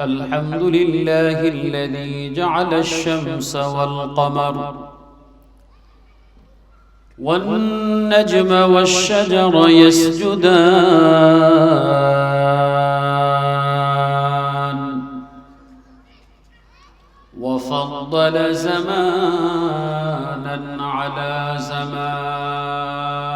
الحمد لله الذي جعل الشمس والقمر والنجم والشجر يسجدان وفضل زمانا على زمان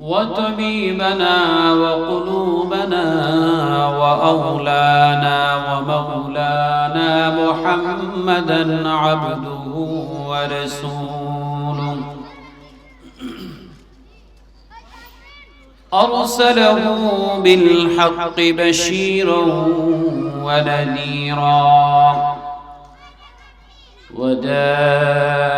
وطبيبنا وقلوبنا وأولانا ومولانا محمدا عبده ورسوله. أرسله بالحق بشيرا ونذيرا. وداعيا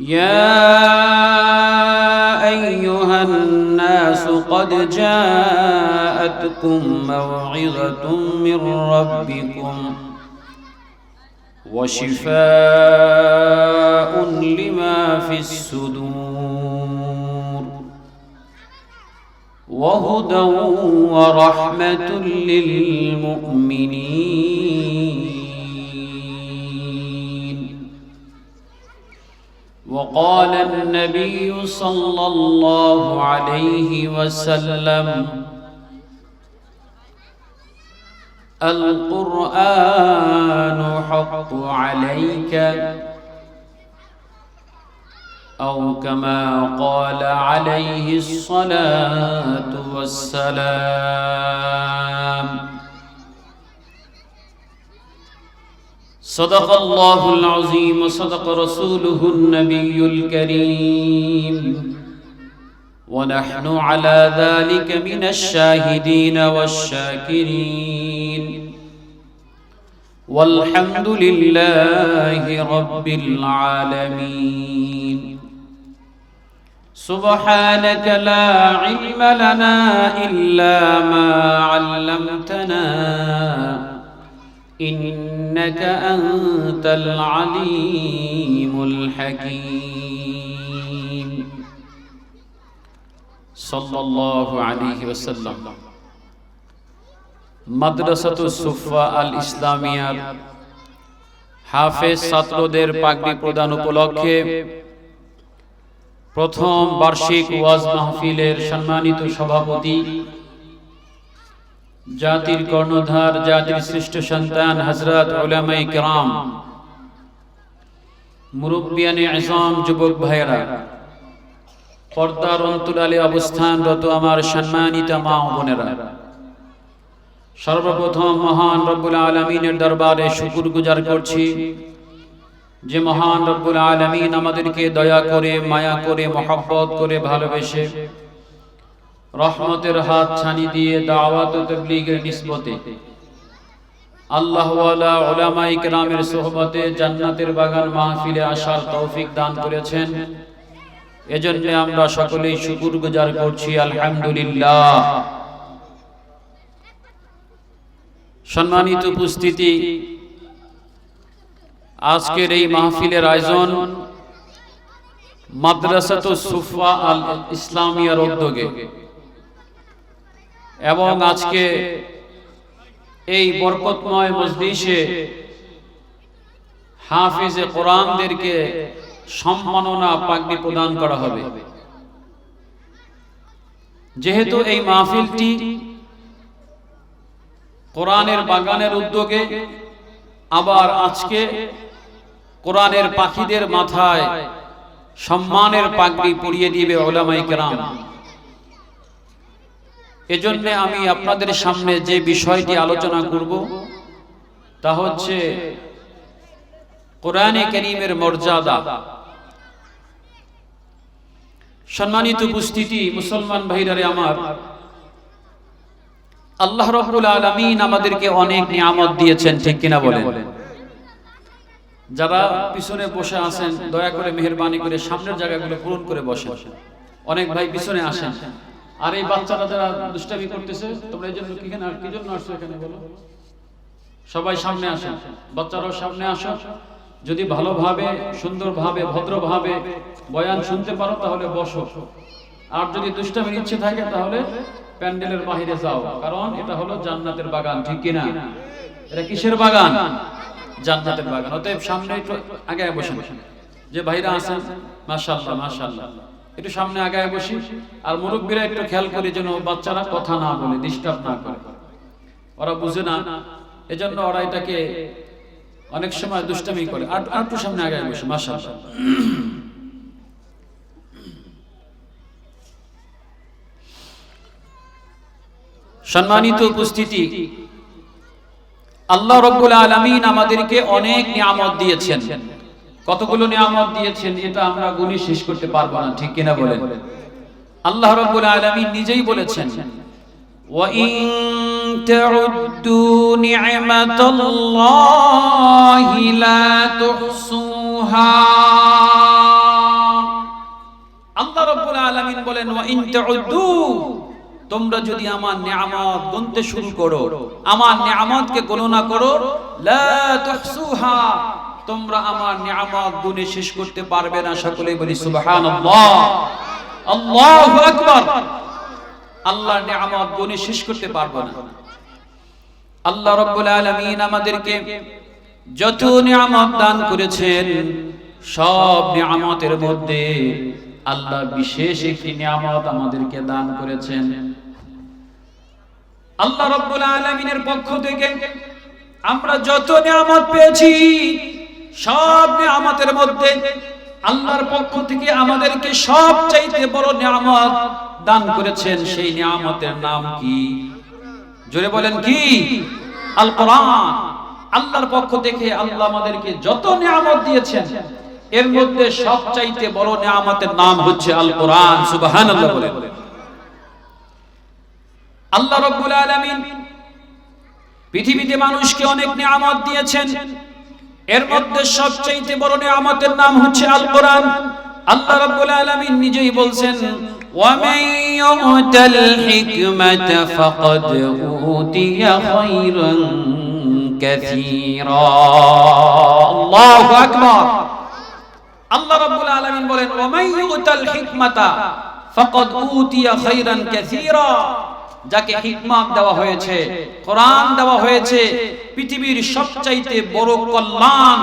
يا أيها الناس قد جاءتكم موعظة من ربكم وشفاء لما في الصدور وهدى ورحمة للمؤمنين وقال النبي صلى الله عليه وسلم القرآن حق عليك أو كما قال عليه الصلاة والسلام. صدق الله العظيم وصدق رسوله النبي الكريم. ونحن على ذلك من الشاهدين والشاكرين. والحمد لله رب العالمين. سبحانك لا علم لنا إلا ما علمتنا. إنك أنت العليم الحكيم صلى الله عليه وسلم মাদ্রাসাতু সুফা আল ইসলামিয়ার হাফেজ ছাত্রদের পাগড়ি প্রদান উপলক্ষে প্রথম বার্ষিক ওয়াজ মাহফিলের সম্মানিত সভাপতি জাতির কর্ণধার, জাতির শ্রেষ্ঠ সন্তান হজরত ওলামাই কেরাম, মুরব্বিয়ানে আজম, যুবক ভাইয়েরা, পর্দার অন্তরালে অবস্থানরত আমার সম্মানিত মা বোনেরা, সর্বপ্রথম মহান রব্বুল আলমিনের দরবারে শুকুর গুজার করছি যে মহান রব্বুল আলমিন আমাদেরকে দয়া করে, মায়া করে, মহব্বত করে, ভালোবেসে রহমতের হাত ছানি দিয়ে দাওয়াত তবলিগের নিসবতে আল্লাহওয়ালা ওলামাই কেরামের সোহবতে জান্নাতের বাগান মাহফিলে আসার তৌফিক দান করেছেন। এজন্য আমরা সকলেই শুকুর গুজার করছি, আলহামদুলিল্লাহ। সম্মানিত উপস্থিতি, আজকের এই মাহফিলের আয়োজন মাদ্রাসাত সুফা আল ইসলামিয়ার উদ্যোগে। এবং আজকে এই বরকতময় মজলিসে হাফিজে কোরআনদেরকে সম্মাননা পাগড়ি প্রদান করা হবে। যেহেতু এই মাহফিলটি কোরআনের বাগানের উদ্যোগে আবার আজকে কোরআনের পাখিদের মাথায় সম্মানের পাগড়ি পরিয়ে দিবে ওলামাই কেরাম। এজন্য আমি আপনাদের সামনে যে বিষয়টি আলোচনা করব তা হচ্ছে কোরআনে করিমের মর্যাদা। সম্মানিত উপস্থিতি মুসলমান ভাইরারে আমার। আল্লাহ রব্বুল আলামিন আমাদেরকে অনেক নিয়ামত দিয়েছেন ঠিক কিনা বলেন? যারা পিছনে বসে আছেন দয়া করে মেহরবানি করে সামনের জায়গাগুলো পূরণ করে বসেন। অনেক ভাই পিছনে আসেন। আর এই বাচ্চারা যারা দুষ্টামি করতেছে, তোমরা এই জন্য কিখানে কি জন্য আসছো এখানে বলো? সবাই সামনে আসেন বাচ্চারাও সামনে আসো। যদি ভালোভাবে, সুন্দরভাবে, ভদ্রভাবে বয়ান শুনতে পারো, তাহলে বসো। আর যদি দুষ্টামির ইচ্ছে থাকে, তাহলে প্যান্ডেলের বাহিরে যাও। কারণ এটা হলো জান্নাতের বাগান, ঠিক কিনা এটা কিসের বাগান? জান্নাতের বাগান। অতএব সামনে একটু আগে বসে বসে যে ভাইরা আছেন, মাশাআল্লাহ মাশাআল্লাহ। একটু সামনে আগায় বসি, আর মুরব্বীরা একটু খেয়াল করি যেন বাচ্চারা কথা না বলে ডিস্টার্ব না করে। ওরা বুঝে না, এজন্য ওরা এটাকে অনেক সময় দুষ্টামি করে। আর একটু সামনে আগায় বসে, মাশাআল্লাহ। সম্মানিত উপস্থিতি, আল্লাহ রব্বুল আলামিন আমাদেরকে অনেক নিয়ামত দিয়েছেন। কতগুলো নিয়ামত দিয়েছেন, এটা আমরা গুণে শেষ করতে পারব না, ঠিক কিনা বলেন? আল্লাহ রাব্বুল আলামিন নিজেই বলেছেন, ওয়া ইন তাউদ্দু নি'মাতাল্লাহি লা তুহসুহা। আল্লাহ রাব্বুল আলামিন বলেন, ওয়া ইন তাউদ্দু, তোমরা যদি আমার নিয়ামত গুনতে শুরু করো, আমার নিয়ামতকে গণনা করো, লা তুহসুহা। তোমরা আমার নিয়ামত গুনে শেষ করতে পারবে না সকলেই বলি, সুবহানাল্লাহ। আল্লাহু আকবার। আল্লাহর নিয়ামত গুনে শেষ করতে পারব না। আল্লাহ রাব্বুল আলামিন আমাদেরকে যত নিয়ামত দান করেছেন, সব নিয়ামতের মধ্যে আল্লাহ বিশেষ একটি নিয়ামত আমাদেরকে দান করেছেন। আল্লাহ রাব্বুল আলামিনের পক্ষ থেকে আমরা যত নিয়ামত পেয়েছি সব নিয়ামতের মধ্যে আল্লাহর পক্ষ থেকে আমাদেরকে সব চাইতে বড় নিয়ামত দান করেছেন সেই নিয়ামতের নাম কি? জোরে বলেন কি? আল কোরআন আল্লাহর পক্ষ থেকে আল্লাহ আমাদেরকে যত নিয়ামত দিয়েছেন, এর মধ্যে সবচাইতে বড় নিয়ামতের নাম হচ্ছে আল কোরআন সুবহানাল্লাহ বলেন। আল্লাহ রাব্বুল আলামিন পৃথিবীতে মানুষকে অনেক নিয়ামত দিয়েছেন। এর মধ্যে সবচাইতে বড় নিয়ামতের নাম হচ্ছে আল কোরআন আল্লাহ রাব্বুল আলামিন নিজেই বলছেন ومن يؤت الحكمة فقد أوتي خيرا كثيرا الله أكبر আল্লাহ রাব্বুল আলামিন বলেন ওমাই ইউতাল হিকমাতা ফাকাদ উতিয়া খাইরান কাসীরা যাকে হিকমত দেওয়া হয়েছে, কোরআন দেওয়া হয়েছে, পৃথিবীর সবচাইতে বড় কল্যাণ,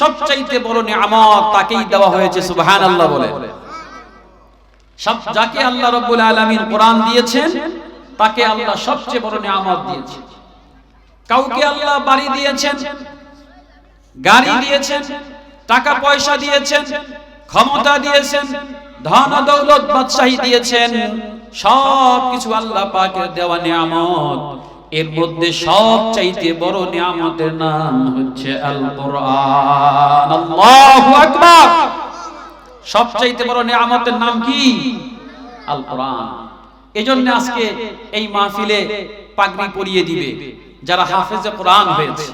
সবচাইতে বড় নিয়ামত তাকেই দেওয়া হয়েছে, সুবহানাল্লাহ বলে। সব যাকে আল্লাহ রাব্বুল আলামিন কোরআন দিয়েছেন, তাকে আল্লাহ সবচেয়ে বড় নিয়ামত দিয়েছেন। কাউকে আল্লাহ বাড়ি দিয়েছেন, গাড়ি দিয়েছেন, টাকা পয়সা দিয়েছেন, ক্ষমতা দিয়েছেন, ধন দৌলত, বাদশাহী দিয়েছেন সব কিছু আল্লাহ পাকের দেওয়া নিয়ামত। এর মধ্যে সব চাইতে বড় নিয়ামতের নাম হচ্ছে সব চাইতে বড় নিয়ামতের নাম কি? আল কোরআন এজন্য আজকে এই মাহফিলে পাগড়ি পরিয়ে দিবে, যারা হাফেজে কোরআন হয়েছে।